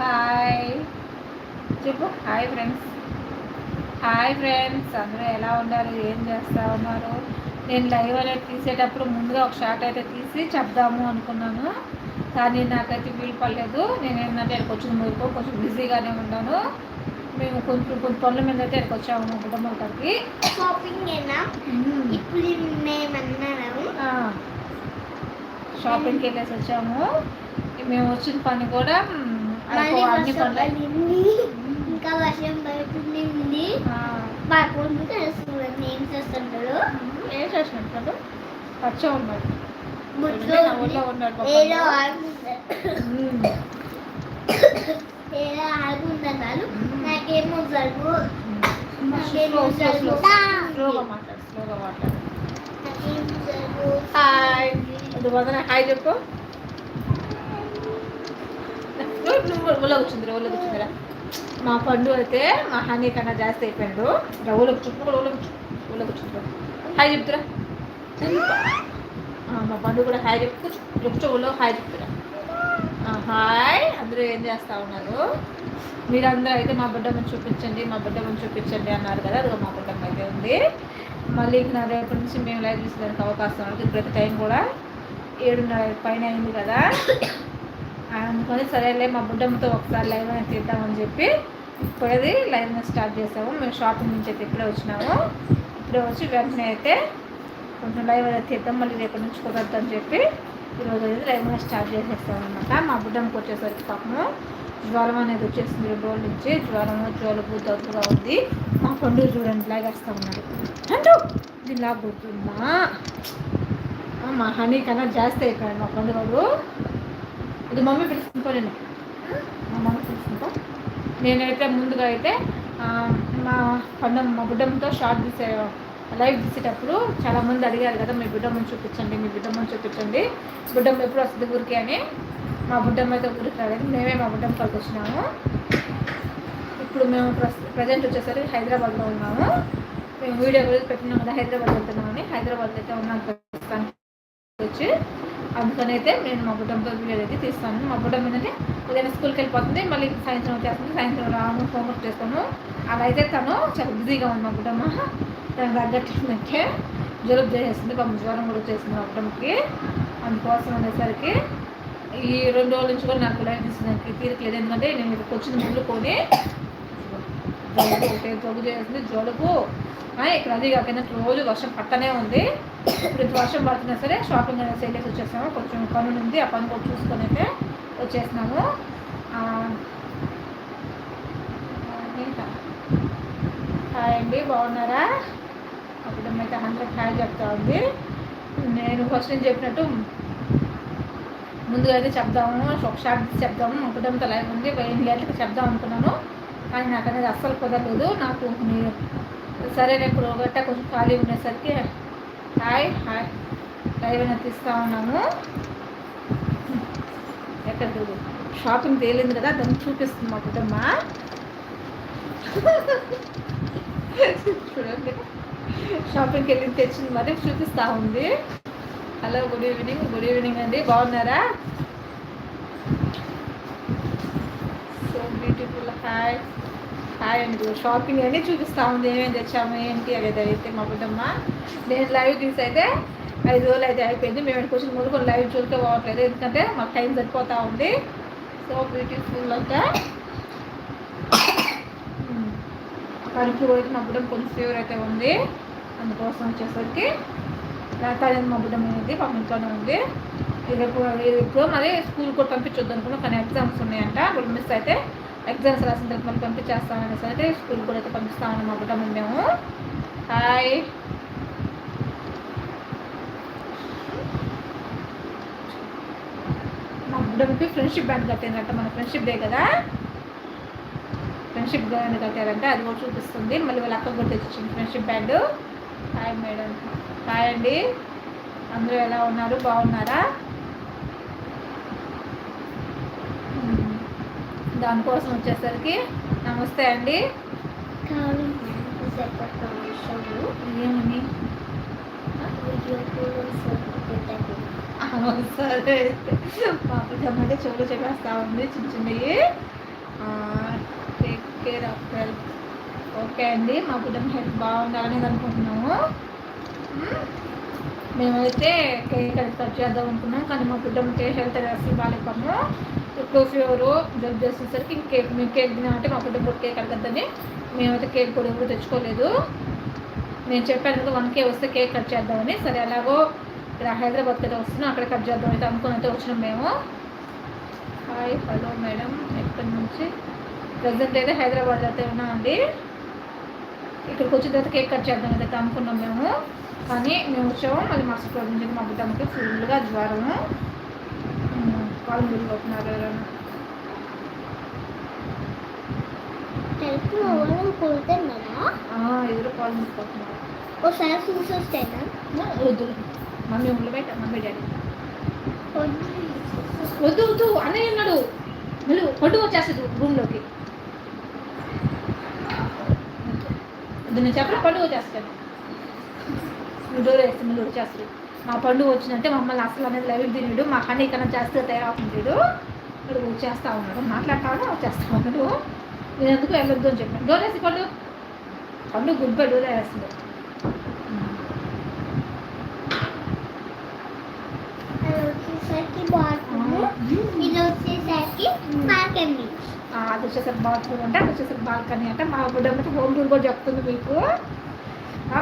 Hi చెప్పు. Hi friends hi friends అందరూ ఎలా ఉన్నారు? ఏం చేస్తూ ఉన్నారు? నేను లైవ్ అనేది తీసేటప్పుడు ముందుగా ఒక షార్ట్ అయితే తీసి చెప్దాము అనుకున్నాను. కానీ నాకైతే వీలు పడలేదు. నేను ఏంటంటే కొంచెం వరకు కొంచెం బిజీగానే ఉన్నాను. మేము కొంచెం కొంచెం పనుల మీద అయితే ఇక్కడికి వచ్చాము మా కుటుంబం గారికి షాపింగ్ ఇప్పుడు షాపింగ్కి వెళ్ళేసి వచ్చాము. మేము వచ్చిన పని కూడా ఇంకా వర్షం పడుతుంది ఉంది మా పొందు తెలుసుకున్నాను ఏం ఉన్నాడు. ఏదో నాకేమో జలుబు. నాకేమో. జలుబు స్లోగా మాట్లాడు స్లోగా మాట్లాడు. హాయ్. వదన హాయ్ చెప్పు. నువ్వు- నువ్వు ఊళ్ళో కూర్చుందిరా మా పండు అయితే మా హానీ కన్నా జాస్తి అయిపోయాడు రా ఊళ్ళో చుట్టూ కూడా ఊళ్ళో కూర్చో హాయ్ చెప్తురా. మా పండు కూడా హాయ్ చెప్పు కూర్చో ఊళ్ళో హాయ్ చెప్తురా. హాయ్. అందరూ ఏం చేస్తూ ఉన్నారు? మీరందరూ అయితే మా బిడ్డమ్మని చూపించండి మా బిడ్డమ్మని చూపించండి అన్నారు కదా అదిగో మా బిడ్డమ్మ అయితే ఉంది. మళ్ళీ ఇక నా రేపటి నుంచి మేము లైవ్ చూసేదానికి అవకాశం ఉంది. ప్రతి టైం కూడా ఏడున్నర పైన అయింది కదా. అనుకొని సరేలే మా బుడ్డమ్మతో ఒకసారి లైవ్ అనేది తీద్దామని చెప్పి ఇప్పుడది లైవ్ స్టార్ట్ చేసాము. మేము షాపింగ్ నుంచి అయితే ఇప్పుడే వచ్చినాము. ఇప్పుడే వచ్చి వెంటనే అయితే కొంచెం లైవ్ అనేది తీద్దాం మళ్ళీ రేపటి నుంచి కుదరదు అని చెప్పి ఈరోజు అయితే లైవ్ అనేది స్టార్ట్ చేసేస్తాం అనమాట మా బుడ్డమ్మకి వచ్చేసరికి పాపము జ్వరం అనేది వచ్చేసింది రెండు రోజుల నుంచి. జ్వరము జ్వరపు దగ్గుగా ఉంది. మా పండుగ చూడండి లాగేస్తా ఉన్నాడు. అంటూ ఇది లాగుతుందా మా హనీ కన్నా జాస్తి అయిపోయాడు మా పండుగడు ఇది మమ్మీ పిలుచుకుంటా నేను మా మమ్మీ పిలుచుకుంటా నేనైతే ముందుగా అయితే మా పండు మా బుడ్డమ్మతో షార్ట్ తీసే లైవ్ తీసేటప్పుడు చాలా మంది అడిగారు కదా మీ బుడ్డమ్మని చూపించండి మీ బుడ్డమ్మని చూపించండి. బుడ్డమ్మ ఎప్పుడు వస్తుంది ఊరికి అని. మా బుడ్డమ్మ అయితే ఊరికి రాలేదు. మేమే మా బుడ్డమ్మ కలిసి వచ్చినాము. ఇప్పుడు మేము ప్రజెంట్ వచ్చేసరికి హైదరాబాద్లో ఉన్నాము. మేము వీడియో కూడా పెట్టినాం కదా హైదరాబాద్ వెళ్తున్నామని. హైదరాబాద్ అయితే ఉన్నాం వచ్చి అందుకని అయితే నేను మా బుడ్డంతో వీడియో అయితే తీస్తాను. మా బుడ్డం ఏంటంటే ఉదయం స్కూల్కి వెళ్ళిపోతుంది మళ్ళీ సాయంత్రం వచ్చేస్తుంది సాయంత్రం రాము హోంవర్క్ చేస్తాము. అలా అయితే తను చాలా బిజీగా ఉంది మా బుడ్డమ్మ తను తగ్గట్లేదంటే జలుబు చేసేస్తుంది పాపం జ్వరం కూడా వచ్చేసింది మా బుడ్డమ్మకి అందుకోసం అనేసరికి ఈ రెండు రోజుల నుంచి కూడా నాకు లైఫ్ నాకు తీరట్లేదు ఎందుకంటే నేను ఇక్కడికి వచ్చిన ముందు కొని జలుబు ఒకటే జలుబు. చేస్తుంది జలుబు ఇక్కడ అది కాకుండా రోజు వర్షం పట్టనే ఉంది. ఇప్పుడు వర్షం పడుతున్నా సరే షాపింగ్ అనేది చేయలేసి వచ్చేసాము కొంచెం పనులు ఉంది. ఆ పని కూడా చూసుకొని అయితే వచ్చేసినాము ఇంకా హాయ్ అండి బాగున్నారా? అప్పుడు అయితే హండ్రెడ్ హాయ్ చెప్తా ఉంది. నేను ఫస్ట్ నేను చెప్పినట్టు ముందుగా అయితే చెప్దాము. ఒక షాప్ చెప్దాము. మా కుటుంబంతో లైవ్ ఉంది. ఎనిమిది గంటలకు చెప్దాం అనుకున్నాను. కానీ నాకు అనేది అస్సలు కుదరలేదు. నాకు మీరు సరే నేను ఇప్పుడు గట్ట కొంచెం ఖాళీ ఉండేసరికి హాయ్ హాయ్. లైవ్ అనేది ఉన్నాము ఎక్కడ షాపింగ్ తేలింది కదా దాన్ని చూపిస్తుంది మా కుటుంబ. చూడండి. షాపింగ్కి వెళ్ళి తెచ్చింది మరి చూపిస్తూ ఉంది. Hello good evening good evening అండి. బాగున్నారా సో బ్యూటిఫుల్ హాయ్ హాయ్ అండి షాపింగ్ అన్నీ చూపిస్తా ఉంది ఏమేమి తెచ్చాము ఏంటి అనేది అయితే మా బుద్ధమ్మ నేను లైవ్ తీసి అయితే ఐదు రోజులు అయితే అయిపోయింది మేము ఇక్కడికి ముందు కొన్ని లైవ్ చూస్తే పోవట్లేదు ఎందుకంటే మాకు టైం సరిపోతూ ఉంది సో బ్యూటిఫుల్ అంటే కడుపు అయితే మా బుడ్డం కొంచెం ఫీవర్ అయితే ఉంది అందుకోసం వచ్చేసరికి తల్లి మా బుడ్డం అనేది పాపం ఇంట్లోనే ఉంది రేపు ఇప్పుడు మరి స్కూల్ కూడా పంపించొద్దు అనుకున్నాం కానీ ఎగ్జామ్స్ ఉన్నాయంట ఇప్పుడు మిస్ అయితే ఎగ్జామ్స్ రాసిన తర్వాత మనం పంపించేస్తామని అయితే స్కూల్ కూడా అయితే పంపిస్తామని మా బుడ్డమ్మ మేము. హాయ్ మా బుడ్డమ్మకి ఫ్రెండ్షిప్ బ్యాండ్ కట్టిందంట మన ఫ్రెండ్షిప్ డే కదా. ఫ్రెండ్షిప్ బ్యాండ్ కట్టారంటే. అది కూడా చూపిస్తుంది. మళ్ళీ వాళ్ళ అక్క కూడా తెచ్చింది friendship band hi madam hi అండి. అందరూ ఎలా ఉన్నారు? బాగున్నారా? దానికోసం వచ్చేసరికి నమస్తే అండి. ఏమని? సరే. పాప చెప్పంటే చెవులు చెప్పేస్తా ఉంది చిన్న చిన్నవి take care of health okay అండి మా కుటుంబం హెల్త్ బాగుండాలని అనుకుంటున్నాము. మేమైతే కేక్ కట్ చేద్దాం అనుకున్నాం కానీ మా కుటుంబం హెల్త్ అసలు బాగాలేకము ఎక్కువ ఫీవరు జబ్బు చేసేసరికి కేక్ మేము కేక్ తినామంటే మా బుడ్డమ్మ కేక్ అడగద్దని మేమైతే కేక్ కూడా ఎవరు తెచ్చుకోలేదు. నేను చెప్పాను కదా వన్ కే వస్తే కేక్ కట్ చేద్దామని. సరే అలాగో ఇక్కడ హైదరాబాద్కి అయితే వస్తున్నాం అక్కడ కట్ చేద్దాం అయితే అనుకుని అయితే వచ్చినాం మేము. హాయ్ హలో మేడం ఎక్కడి నుంచి? ప్రజెంట్ అయితే హైదరాబాద్ అయితే ఉన్నామండి ఇక్కడికి వచ్చిన తర్వాత కేక్ కట్ చేద్దాం అయితే అనుకున్నాం మేము. కానీ మేము వచ్చాము మళ్ళీ మా రోజు నుంచి మా బిడ్డమ్మకి ఫుల్గా జ్వరము. కాలు మురిగిపోతున్నారు ఎవరైనా? ఎదురు కాలు మురిగిపోతున్నారు ఒకసారి చూసి వస్తేనా వద్దు మమ్మీ ఉండి బయట మమ్మీ డాడీ. వద్దు వద్దు అన్నయ్య ఉన్నాడు. మళ్ళీ పడ్డు వచ్చేస్తుంది రూమ్లోకి. వద్దు. నేను చెప్పలే పండుగ వచ్చేస్తాను డోర్ వేస్తే మళ్ళీ వచ్చేస్తాడు మా పండు వచ్చిందంటే మమ్మల్ని అసలు అనేది లైవ్ తినడు మా కన్నా కన్నా చేస్తే తయారవుతుంటాడు. ఇక్కడ వచ్చేస్తా ఉన్నాడు. మాట్లాడతాడు? వచ్చేస్తా ఉన్నాడు. నేను ఎందుకు వెళ్ళొద్దు అని చెప్పాను. డోర్ వేసి పండు. పండు గుడ్ బై డోర్ వేస్తుంది. అది వచ్చేసరికి అది వచ్చేసరికి బాత్రూమ్ అంటే అది వచ్చేసరికి బాల్కనీ అంటే మా బుడ్డమ్మ అయితే హోమ్ టూర్ కూడా చెప్తుంది మీకు.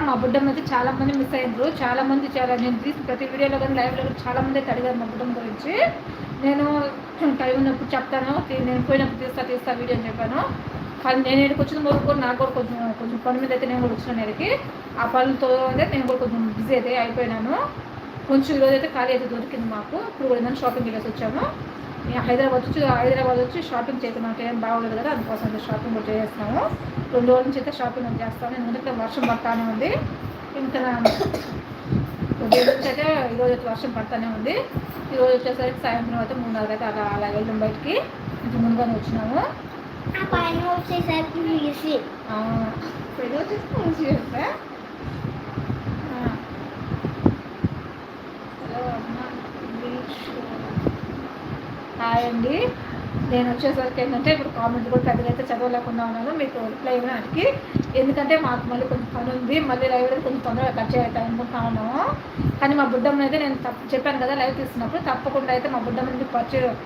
మా బుడ్డమ్మ అయితే చాలా మంది మిస్ అయ్యారు చాలామంది చాలా నేను తీసి ప్రతి వీడియోలో కానీ లైవ్లో చాలామంది అయితే అడిగారు మా బుడ్డమ్మ గురించి. నేను టైం ఉన్నప్పుడు చెప్తాను నేను పోయినప్పుడు తీస్తా తీస్తా వీడియో అని చెప్పాను. కానీ నేను ఇక్కడికి వచ్చిన వరకు కూడా నాకు కూడా కొంచెం కొంచెం పని మీద అయితే నేను కూడా వచ్చిన ఇక్కడికి ఆ పనులతో అయితే నేను కూడా కొంచెం బిజీ అయితే అయిపోయినాను. కొంచెం ఈరోజు అయితే ఖాళీ అయితే దొరికింది మాకు. ఇప్పుడు కూడా ఏదైనా షాపింగ్ వెళ్ళేసి వచ్చాము హైదరాబాద్ వచ్చి హైదరాబాద్ వచ్చి షాపింగ్ చేయడం నాకు ఏం బాగోలేదు కదా అందుకోసం షాపింగ్ కూడా చేస్తున్నాము రెండు రోజుల నుంచి అయితే షాపింగ్ చేస్తాను ఎందుకంటే వర్షం పడతానే ఉంది. ఇంకా కొద్ది నుంచి అయితే ఈరోజు అయితే వర్షం పడతానే ఉంది. ఈరోజు వచ్చేసరికి సాయంత్రం అయితే మూడున్నర అయితే అలా అలా వెళ్ళాం బయటికి. ఇంత ముందుగానే వచ్చినాము. పైన వచ్చేసరికి వచ్చేసి హలో అమ్మ బీచ్ హాయ్ అండి. నేను వచ్చేసరికి ఏంటంటే ఇప్పుడు కామెంట్ కూడా పెద్దగా అయితే చదవలేకుండా ఉన్నాను. మీకు రిప్లై ఇవ్వడానికి ఎందుకంటే మాకు మళ్ళీ కొంచెం పని ఉంది. మళ్ళీ లైవ్ అయితే కొంచెం తొందరగా కట్ చేయాలి అనుకుంటా ఉన్నాము కానీ మా బుడ్డమ్మని అయితే నేను తప్ప చెప్పాను కదా లైవ్ తీస్తున్నప్పుడు తప్పకుండా అయితే మా బుడ్డమ్మని మీకు పరిచయం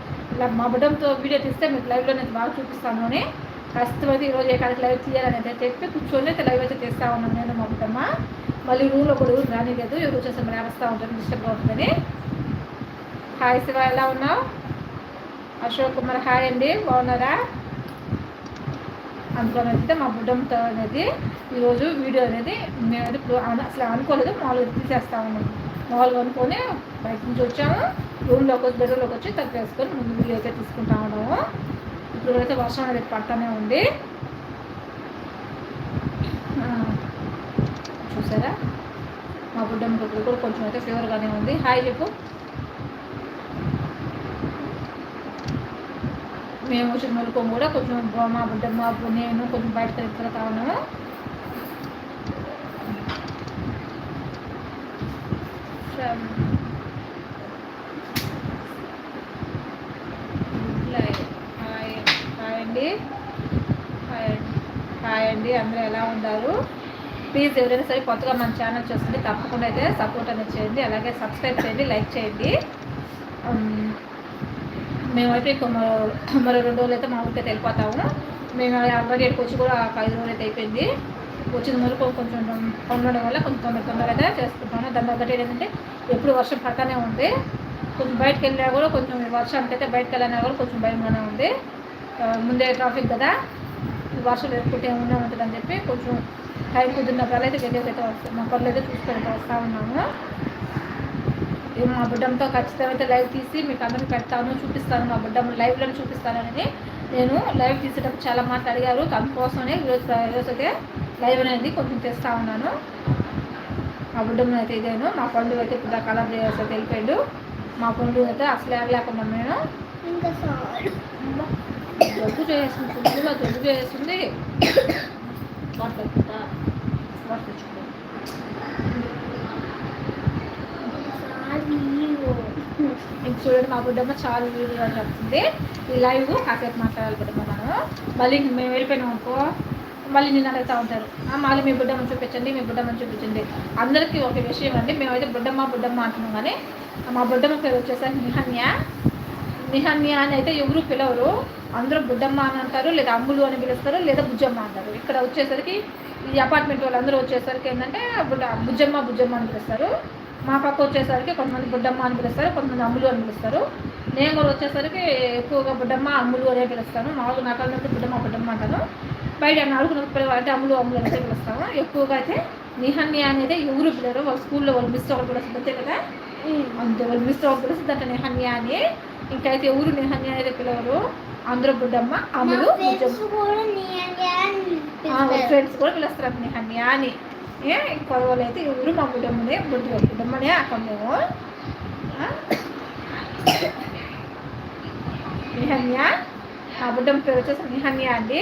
మా బుడ్డంతో వీడియో తీస్తే మీకు లైవ్లో నేను బాగా చూపిస్తాను అని ప్రస్తుతం అయితే ఈరోజు ఏ కాడికి లైవ్ తీయాలని అయితే చెప్పి కూర్చొని అయితే లైవ్ అయితే తీస్తా ఉన్నాను నేను మా బుడ్డమ్మ. మళ్ళీ రూమ్లో కూడా రానిలేదు. ఎవరు వచ్చేసి మరి అరుస్తూ ఉంటారు డిస్టర్బ్గా ఉంటుందని హాయ్ శివ ఎలా ఉన్నావు? అశోక్ కుమార్ హాయ్ అండి. బాగున్నారా? అందుకని అయితే మా బుడ్డంతో అనేది ఈరోజు వీడియో అనేది మేము అయితే ఇప్పుడు అసలు అనుకోలేదు మామూలుగా తీసేస్తా మామూలుగా అనుకొని బయట నుంచి వచ్చాము. రూమ్లోకి వచ్చి బెడ్రూమ్లోకి వచ్చి తప్పేసుకొని ముందు వీడియో అయితే తీసుకుంటా ఉన్నాము. ఇప్పుడు అయితే వర్షం అనేది పడతానే ఉంది. చూసారా? మా బుడ్డమ్మ కూడా కొంచెం అయితే ఫీవర్గానే ఉంది. హాయ్ చెప్పు. మేము వచ్చిన కూడా. కొంచెం మా బిడ్డ మా నేను కొంచెం బయట తిరుగుతా ఉన్నాము. లై- హాయ్ హాయ్ అండి. హాయ్ అండి హాయ్ అండి అందరూ ఎలా ఉన్నారు? ప్లీజ్ ఎవరైనా సరే కొత్తగా మన ఛానల్ చూస్తుంటే తప్పకుండా అయితే సపోర్ట్ అనేది చేయండి. అలాగే సబ్స్క్రైబ్ చేయండి లైక్ చేయండి. Um, మేమైతే మరో మరో రెండు రోజులు అయితే మా ఊరికైతే వెళ్ళిపోతాము. మేము ఆల్రెడీ ఇక్కడికి వచ్చి కూడా ఒక ఐదు రోజులు అయితే అయిపోయింది. వచ్చిన వరకు కొంచెం ఉండడం వల్ల కొంచెం తొందర తొందరగా అయితే చేసుకుంటాను దాని ఒకటి ఏంటంటే ఎప్పుడు వర్షం పడతానే ఉంది. కొంచెం బయటకు వెళ్ళినా కూడా కొంచెం వర్షానికి అయితే బయటకు వెళ్ళినా కూడా కొంచెం భయంగానే ఉంది. ముందే ట్రాఫిక్ కదా. వర్షం లేకుంటే ఏమన్నా ఉంటుంది అని చెప్పి కొంచెం టైం కుదిరినప్పుడు అయితే వెళ్ళేసి అయితే వస్తాం మా పనులు అయితే చూసుకొని వస్తూ ఉన్నాము. మా బుడ్డంతో ఖచ్చితంగా అయితే లైవ్ తీసి మీకు అందరికి పెడతాను చూపిస్తాను మా బుడ్డమ్మ లైవ్లో చూపిస్తాను అనేది నేను లైవ్ తీసేటప్పుడు చాలా మాటలు అడిగారు. దానికోసమే ఈరోజు ఈరోజు అయితే లైవ్ అనేది కొంచెం తెస్తా ఉన్నాను. మా బుడ్డమ్మ అయితే ఇదేను. మా పండుగ అయితే ఇప్పుడు కలర్ చేసి అయితే వెళ్ళిపోయాడు. మా పండుగ అయితే అసలు లేకుండా నేను జబ్బు చేస్తుంది ఫుల్గా జబ్బు చేస్తుంది. వాటర్ తెచ్చుకుంటా. వాటర్ తెచ్చుకుంటా సారీ ఇంక చూడండి మా బుడ్డమ్మ చాలా వీడియో చెప్తుంది ఈ లైవ్ కాసేపు మాట్లాడాలి బుడ్డమ్మ మనం మళ్ళీ మేము వెళ్ళిపోయినాం అనుకో మళ్ళీ నేను అడుగుతూ ఉంటారు. మళ్ళీ మీ బుడ్డమ్మ చూపించండి మీ బుడ్డమ్మ చూపించండి. అందరికీ ఒక విషయం అండి మేమైతే బుడ్డమ్మ బుడ్డమ్మ అంటున్నాం కానీ మా బుడ్డమ్మ పేరు వచ్చేసరికి నిహన్య. నిహన్య అని అయితే ఎవరు పిలవరు. అందరూ బుడ్డమ్మ అని అంటారు లేదా అమ్ములు అని పిలుస్తారు లేదా బుజ్జమ్మ అంటారు. ఇక్కడ వచ్చేసరికి ఈ అపార్ట్మెంట్ వాళ్ళందరూ వచ్చేసరికి ఏంటంటే బుడ్డ బుజ్జమ్మ బుజ్జమ్మ అని పిలుస్తారు. మా పక్క వచ్చేసరికి కొంతమంది బుడ్డమ్మ అని పిలుస్తారు కొంతమంది అమ్ములు అని పిలుస్తారు. నేను కూడా వచ్చేసరికి ఎక్కువగా బుడ్డమ్మ అమ్ములు అనే పిలుస్తాను. మామూలుగా నాకు అన్నప్పుడు బుడ్డమ్మ బుడ్డమ్మ అంటాను బయట నాలుగు పిల్లలు అంటే అమ్ములు అమ్ములు అయితే పిలుస్తాము. ఎక్కువగా అయితే నిహన్య అనేది ఎవరు పిల్లరు వాళ్ళ స్కూల్లో వాళ్ళు మిస్ ఒకటి పిలుస్తుంది అంతే కదా? అంతే వాళ్ళు మిస్ ఒకటి పిలుస్తుంది అంటే నిహన్య అని. ఇంకైతే ఎవరు నిహన్య అనేది పిలవరు. అందరూ బుడ్డమ్మ అమ్ములు ఫ్రెండ్స్ కూడా కూడా పిలుస్తారు నిహన్య అని. అయితే ఎవరు మా బుడ్డమ్మనే బుడ్డ బుడ్డమ్మనే అక్కడ మేము ఆ? నిహన్య మా బుడ్డమ్మ పేరు వచ్చేసి నిహన్య అండి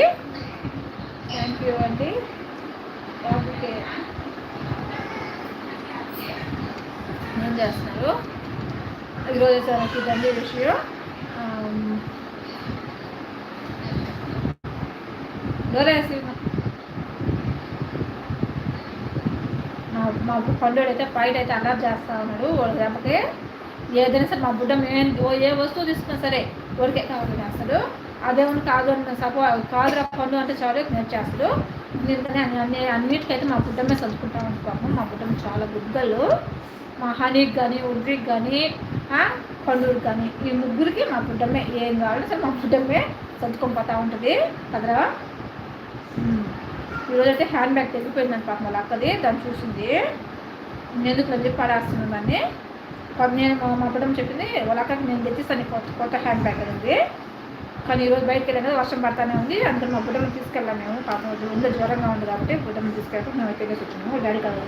థ్యాంక్ యూ అండి ఓకే ఏం చేస్తున్నారు ఈరోజు వచ్చేసరికి ఇదండి విషయం ఆమ్, డోరేసి మా పండుడు అయితే బయట అయితే అలర్ట్ చేస్తా ఉన్నాడు వాడు దెబ్బకి. ఏదైనా సరే మా బుడ్డ మేము ఓ ఏ వస్తువు తీసుకున్నా సరే ఊరికే కావాలి చేస్తాడు అదేమన్నా కాదు అని సపో కాదురా పండు అంటే చాలు నేర్చేస్తాడు ఎందుకంటే అన్ని అన్ని అన్నిటికైతే మా బుడ్డమే చదువుకుంటాం అనుకోము మా బుడ్డమ్మ చాలా గుగ్గలు మా హనీకి కానీ ఉడ్రికి కానీ పండుగకి కానీ ఈ ముగ్గురికి మా బుడ్డమ్మే ఏం కావాలంటే సరే మా బుడ్డమ్మే చదువుకొని పోతూ ఉంటుంది. కదరా ఈరోజు అయితే హ్యాండ్ బ్యాగ్ తెగిపోయిందని పాపం వాళ్ళ అక్కది దాన్ని చూసింది. ఎందుకు వెళ్ళి పడేస్తున్నాను దాన్ని? నేను మా మా చెప్పింది వాళ్ళ అక్కకి నేను తెచ్చిస్తాను కొత్త కొత్త హ్యాండ్ బ్యాగ్ అనేది కానీ ఈరోజు బయటకు వెళ్ళినది వర్షం పడతానే ఉంది. అందరం మా బుడ్డమ్మ తీసుకెళ్ళాం మేము. పాపం రోజు జ్వరంగా ఉంది కాబట్టి బుడ్డమ్మ తీసుకెళ్ళి మేము అయితే వెళ్ళేసి వచ్చాము. డాడీ కాదు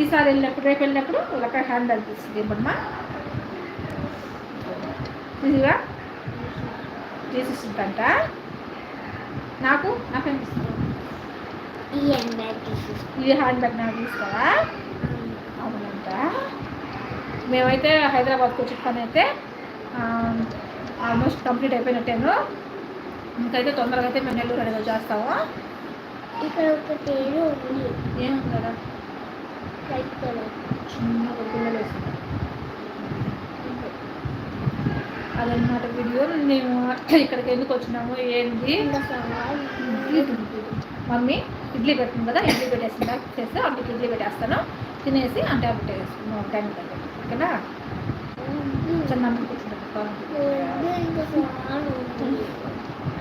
ఈసారి వెళ్ళినప్పుడు రేపు వెళ్ళినప్పుడు వాళ్ళ హ్యాండ్ బ్యాగ్ తీసుకుంది ఇవ్వమ్మా ఇదిగా. తీసిస్తుందంట. నాకు నాకు అనిపిస్తుంది ఈ హ్యాండ్ బ్యాగ్ నాకు తీసుకోవా? అవునంట. మేమైతే హైదరాబాద్కి వచ్చి పని అయితే ఆల్మోస్ట్ కంప్లీట్ అయిపోయినట్టేను. ఇంకైతే తొందరగా అయితే మేము నెల్లూరు అనేది చేస్తాము ఇక్కడ ఒక పేరు ఉంది. ఏం కదా వైట్ కలర్ చిన్న ఒక పిల్లలు వేసింది అదన్నమాట వీడియో. మేము ఇక్కడికి ఎందుకు వచ్చినాము? ఏంటి మమ్మీ ఇడ్లీ పెట్టింది కదా ఇడ్లీ పెట్టేసింది చేస్తే అందుకు ఇడ్లీ పెట్టేస్తాను. తినేసి అంటే అప్పుడు వేసుకున్నాం టైం దగ్గర ఓకేనా?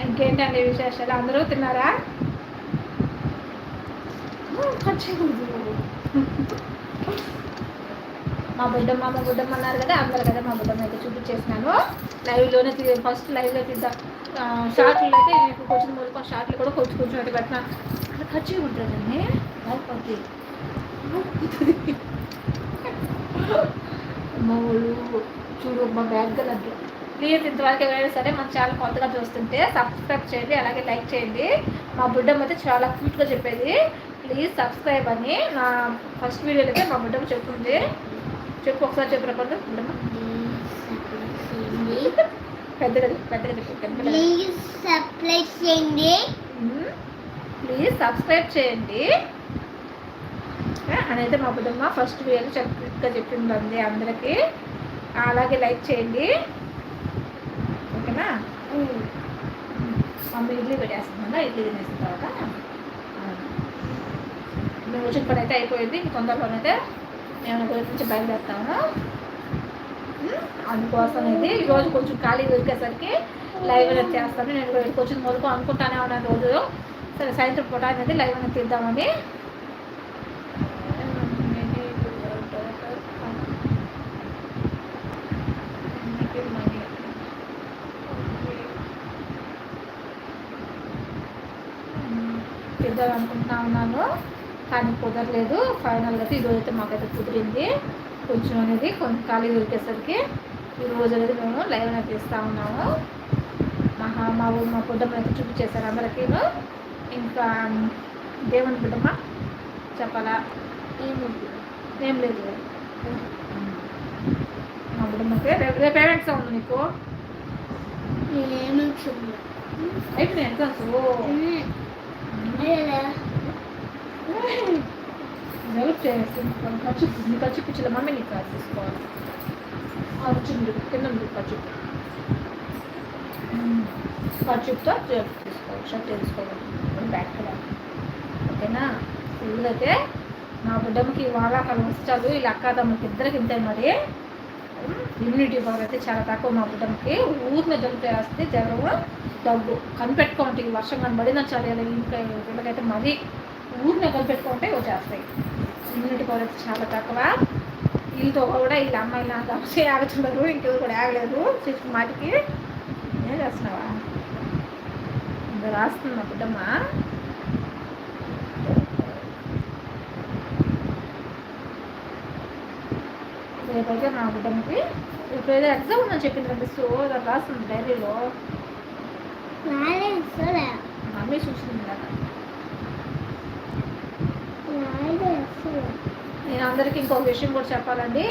ఇంకేంటండి విశేషాలు? అందరూ తిన్నారా? మా బుడ్డమ్మ మా బుడ్డమ్మ అన్నారు కదా అందరు కదా మా బుడ్డమ్మ అయితే చూపించేసినాను. లైవ్లోనే ఫస్ట్ లైవ్లో తీద్దాం. షార్ట్లు అయితే ఇప్పుడు కొంచెం మొదలు షార్ట్లు కూడా కొంచెం కొంచెం అయితే పెట్టినా అక్కడ ఖర్చు ఉంటుందండి. అయిపోద్ది మూడు చూడు మా బ్యాగ్ కలర్ ప్లీజ్ ఇంతవరకు ఎవరైనా సరే మన ఛానల్ కొత్తగా చూస్తుంటే సబ్స్క్రైబ్ చేయండి అలాగే లైక్ చేయండి. మా బుడ్డమ్మ అయితే చాలా క్యూట్గా చెప్పేది. ప్లీజ్ సబ్స్క్రైబ్ అని నా ఫస్ట్ వీడియోలో అయితే మా బుడ్డమ్మ చెప్తుంది. చెప్పు ఒకసారి చెప్పిన బుడ్డమ్మ. చెప్పు పెద్దగా ప్లీజ్ సప్లై చేయండి. ప్లీజ్ సబ్స్క్రైబ్ చేయండి. అని అయితే మా బుడ్డమ్మ ఫస్ట్ వీడియోలో చెప్పగా చెప్పిందండి అందరికీ. అలాగే లైక్ చేయండి. ఓకేనా? మమ్మీ ఇడ్లీ పెట్టేస్తుందా? ఇడ్లీ తినేసిన తర్వాత. మేము వచ్చిన పని అయితే అయిపోయింది ఇంక అయితే మేము గురించి బయలుదేరుతాము. అందుకోసం అయితే ఈరోజు కొంచెం ఖాళీ దొరికేసరికి లైవ్ అనేది చేస్తాను. నేను కూడా ఇక్కడికి వచ్చిన అనుకుంటానే ఉన్నాను రోజు. సరే సాయంత్రం పూట అనేది లైవ్ అనేది తీద్దామని తీద్దాం అనుకుంటున్నా ఉన్నాను. కానీ కుదరలేదు. ఫైనల్గా అయితే ఈరోజు అయితే మాకైతే కుదిరింది. కొంచెం అనేది కొంచెం ఖాళీ దొరికేసరికి ఈ రోజు అనేది మేము లైవ్ అనేది తీస్తూ ఉన్నాము. మా హా- మా ఊరు మా పొద్దున్న అయితే చూపించేశారు అందరికీ. ఇంకా దేవుని బిడ్డమ్మ చెప్పాలా? ఏం లేదు. మా బిడ్డమ్మకి రేపు రేపు ఏం ఎగ్జామ్ ఉంది నీకు? అయిపోయినాయి ఎగ్జామ్స్ జలుబు చేస్తుంది ఖర్చు నీ ఖర్చు పిచ్చిల మమ్మీ నీకు కాదు తీసుకోవాలి ఆ రుచి మీరు కింద మీరు ఖర్చు ఖర్చుతో తీసుకోవాలి షర్ట్ తీసుకోవాలి బ్యాక్ ఓకేనా ఇల్లైతే నా బిడ్డమ్మకి వారాకాలం వచ్చాడు వీళ్ళ అక్క తమ్ముడికి ఇద్దరికి ఇంతే మరి ఇమ్యూనిటీ పవర్ అయితే చాలా తక్కువ మా బిడ్డమ్మకి ఊరిని జలుబు వేస్తే జ్వరము దగ్గు కనిపెట్టుకోండి వర్షం కనబడిందని చలి ఇంకా వీళ్ళకైతే మరీ ఊరిని కనిపెట్టుకుంటే వచ్చేస్తాయి ఇమ్యూనిటీ పవర్ అయితే చాలా తక్కువ. వీళ్ళతో కూడా వీళ్ళ అమ్మాయిలు నాకు అవసరం ఆగుతున్నారు ఇంకెవరు కూడా ఆగలేదు. చేసిన మాటికి. ఏం చేస్తున్నావా? ఇంకా రాస్తుంది మా బిడ్డమ్మ. రేపైతే మా బిడ్డమ్మకి. రేపు ఏదో ఎగ్జామ్ ఉందని చెప్పింది రండి సో దాన్ని రాస్తుంది డైరీలో. మమ్మీ చూసింది కదా. నేను అందరికీ ఇంకొక విషయం కూడా చెప్పాలండి.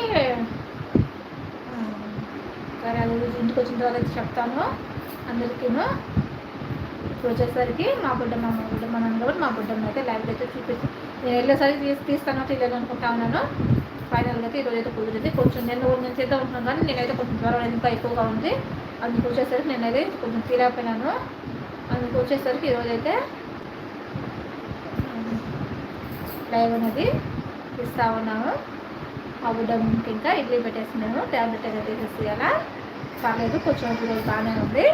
సరే అది ఇంటికి వచ్చిన తర్వాత అయితే చెప్తాను. అందరికీను. ఇప్పుడు వచ్చేసరికి మా బిడ్డ మా బిడ్డ మా నాన్న కూడా మా బిడ్డమ్మ అయితే లైవ్ అయితే చూపించి నేను వెళ్ళేసరికి తీసి తీస్తానో తెలియదు అనుకుంటా ఉన్నాను. ఫైనల్గా అయితే ఈరోజు అయితే కుదిరింది కొంచెం నేను నేను చేద్దాం ఉంటున్నాను కానీ నేనైతే కొంచెం జ్వరం అనేది ఇంకా ఎక్కువగా ఉంది. అందుకు వచ్చేసరికి నేనైతే కొంచెం తీరైపోయినాను. అందుకు వచ్చేసరికి ఈరోజైతే అయితే లైవ్ అనేది ఇస్తా ఉన్నాము. ఆ బిడ్డకి ఇంకా ఇడ్లీ పెట్టేసినాము ట్యాబ్లెట్ అనేది తీసేయాలా? పర్లేదు కొంచెం ఇప్పుడు బాగానే ఉంది.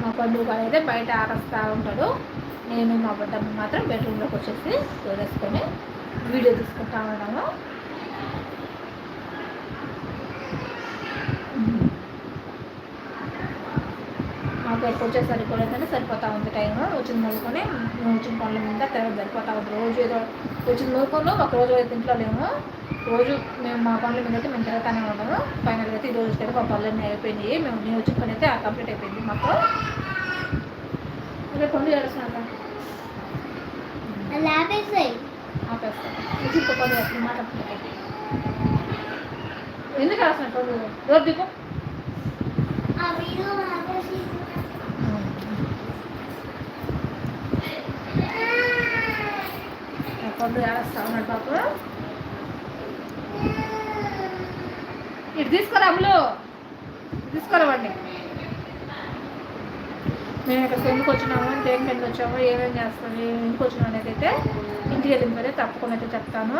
మా పండుగ అయితే బయట ఆరస్తూ ఉంటాడు నేను మా బిడ్డమ్మ మాత్రం బెడ్రూమ్లోకి వచ్చేసి వేసుకొని వీడియో తీసుకుంటా ఉన్నాము. మాకు ఎప్పుడు ఏంటంటే సరిపోతా ఉంది టైం వచ్చిన మొదలుకొని మేము వచ్చిన పనుల మీద సరిపోతా ఉంది. రోజు ఏదో వచ్చిన మొదలుకొని ఒక రోజు అయితే ఇంట్లో లేము. రోజు మేము మా పనుల మీద అయితే మేము తిరుగుతానే ఉన్నాము. ఫైనల్గా అయితే ఈ రోజు అయితే మా పనులన్నీ అయిపోయినాయి. మేము నేను వచ్చిన పని అయితే కంప్లీట్ అయిపోయింది మాకు. రేపు పండుగ చేస్తున్నాను ఆపేస్తాను ఇది ఇంకో పని చేస్తాను మాట్లాడుతున్నాను ఎందుకు రాసిన డోర్ దిగు. పండు చేస్తా ఉన్నాడు పాప ఇటు తీసుకురా అమ్ములు తీసుకురావండి మేము ఇక్కడ ఎందుకు వచ్చినాము దేనికి పెళ్ళి వచ్చాము ఏమేమి చేస్తాము ఎందుకు వచ్చినాం అనేది అయితే ఇంటికి వెళ్ళిన పోతే తప్పకుండా అయితే చెప్తాను.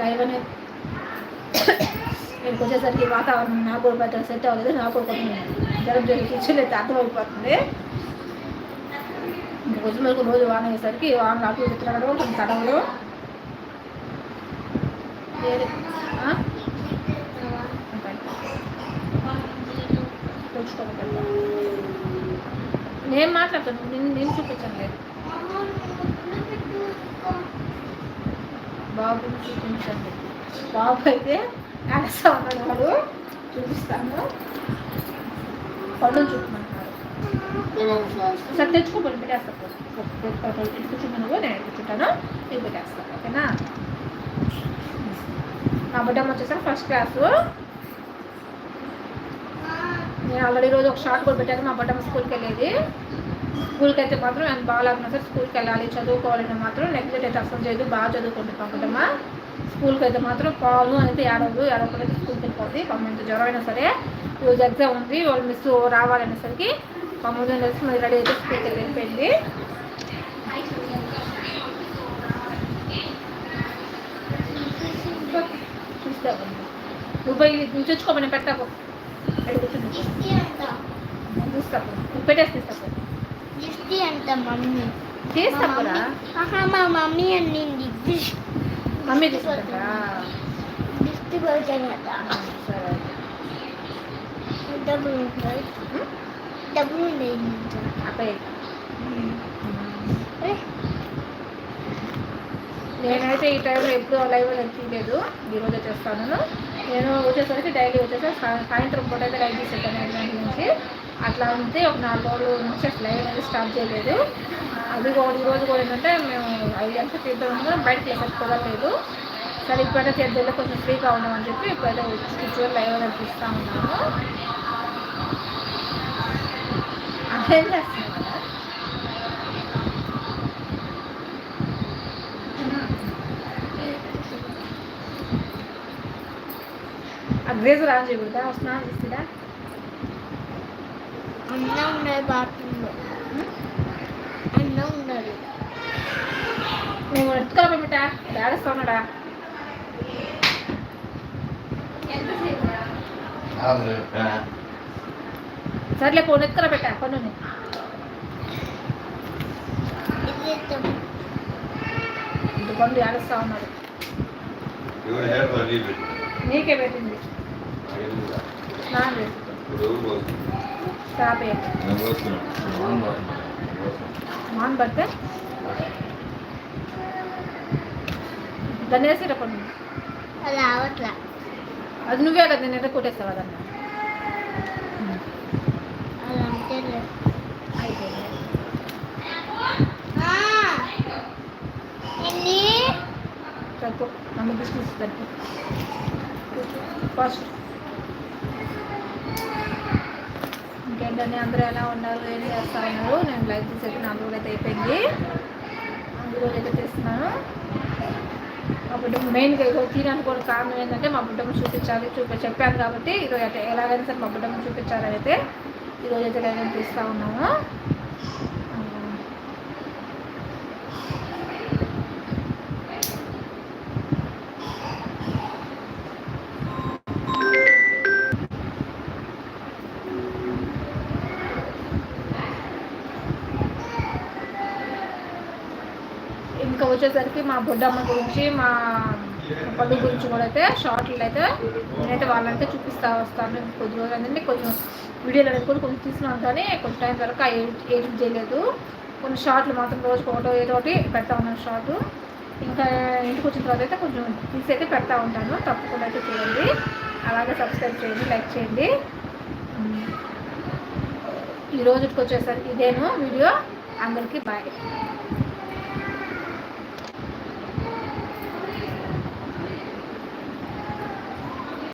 లైవ్ అనేది ఇక్కడికి వచ్చేసరికి వాతావరణం నాకు కూడా సెట్ అవ్వలేదు నాకు కూడా కొంచెం జ్వరం చేసి కూర్చోలేదు అర్థమైపోతుంది ఇంక రోజు రోజు వాన అయ్యేసరికి వాన నాకు ఇటు కొంచెం తడవలు నేను మాట్లాడతాను నేను నేను చూపించాను లేదు. బాబుని చూపించండి. బాబు అయితే అలసా ఉన్నాడు వాడు చూపిస్తాను. పళ్ళు చూపమంటున్నాడు సార్ తెచ్చుకోమని పెట్టేస్తాను నువ్వు నేను కూర్చుంటాను ఇది పెట్టేస్తాను ఓకేనా నా బిడ్డమ్మ వచ్చేసరికి ఫస్ట్ క్లాసు నేను ఆల్రెడీ రోజు ఒక షార్ట్ కూడా పెట్టాను మా బట్టమ్మ స్కూల్కి వెళ్ళేది. స్కూల్కి అయితే మాత్రం నేను బాగా లేకున్నా సార్ స్కూల్కి వెళ్ళాలి చదువుకోవాలని మాత్రం నెగ్లెక్ట్ అయితే అసలు చేయదు బాగా చదువుకుంటుంది మా బట్టమ్మ స్కూల్కి అయితే మాత్రం పాలు అనేది ఏడవదు ఏడవకుండా స్కూల్కి వెళ్ళిపోద్ది పాపం ఎంత జ్వరం అయినా సరే ఈరోజు ఎగ్జామ్ ఉంది వాళ్ళు మిస్ రావాలనేసరికి పాపం తెలిసి మరి రెడీ అయితే స్కూల్కి వెళ్ళి వెళ్ళిపోయింది. నువ్వు పోయి నువ్వు కూర్చుని నేను చూస్తాను నువ్వు పెట్టేసి తీస్తాకు దిష్టి అంట మమ్మీ. మా మమ్మీ అన్నింది. మమ్మీ తీసుకుంటా దిష్టి పడుతుందట సరే. డబ్బులు నేనైతే ఈ టైంలో ఎప్పుడు లైవ్ తీయలేదు. ఈరోజు చేస్తాను. నేను వచ్చేసరికి డైలీ వచ్చేసరికి సా- సాయంత్రం పూట అయితే లైవ్ తీసేస్తాను ఐదు గంటల నుంచి అట్లా ఉంటే ఒక నాలుగు రోజుల నుంచి అసలు లైవ్ అనేది స్టార్ట్ చేయలేదు. అది కూడా ఈ రోజు కూడా ఏంటంటే మేము ఐదు గంటలకు తీద్దాం బయటకు వెళ్ళేసరికి కుదరలేదు. సరే ఇప్పుడైతే తీద్దాం కొంచెం ఫ్రీగా ఉన్నామని చెప్పి ఇప్పుడైతే కూర్చొని లైవ్ అనేది తీస్తూ ఉన్నాను. ఏం చేస్తున్నావు ఆ గ్రేజర్ ఆన్ చేయకూడదా స్నానం చేస్తుందా అన్న ఉండాలి బాత్రూంలో అన్న ఉండాలి మేము ఎత్తుకోరా బిడ్డ ఏడుస్తా ఉన్నాడా సర్లే ఫోన్ ఎత్తుకురా పెట్టా ఇది ఎత్తాం. ఇంటి పండు ఏడుస్తా ఉన్నాడు. నీకే పెట్టింది. మాన్ పడితే దాన్ని వేసి పండు అది నువ్వే కదా నేను ఎక్కడ కొట్టేస్తావు అదన్న? నమ్మ బిస్కెట్స్ సరిపో. ఫస్ట్. ఇంకేంటని అందరూ ఎలా ఉన్నారు? ఏం చేస్తా ఉన్నారు నేను లైక్ చేసేది నాలుగు రోజులు అయితే అయిపోయింది. నాలుగు రోజులు అయితే తీస్తున్నాను మా బిడ్డ మెయిన్గా ఈరోజు తీయడానికి కారణం ఏంటంటే మా బిడ్డను చూపించాలి చూపి చెప్పాను కాబట్టి అయితే ఎలాగైనా సరే మా బిడ్డను చూపించాలని అయితే. ఈరోజు అయితే లైవ్ తీస్తూ ఉన్నాము ఇంకా వచ్చేసరికి మా బుడ్డమ్మ గురించి మా పళ్ళు గురించి కూడా అయితే షార్ట్లు అయితే నేనైతే వాళ్ళంతా చూపిస్తా వస్తాను. కొద్ది రోజులు అంటే కొంచెం వీడియోలు అనేది కూడా కొంచెం తీసుకున్నాను కానీ కొంచెం టైం వరకు ఎడిట్ చేయలేదు. కొన్ని షార్ట్లు మాత్రం రోజు ఫోటో ఏదో ఒకటి పెడతా ఉన్నాను షార్ట్ ఇంకా ఇంటికి వచ్చిన తర్వాత అయితే కొంచెం తీసి అయితే పెడతా ఉంటాను. తప్పకుండా అయితే చూడండి. అలాగే సబ్స్క్రైబ్ చేయండి లైక్ చేయండి. ఈ రోజుకి వచ్చేసరికి ఇదేను. వీడియో. అందరికీ బాయ్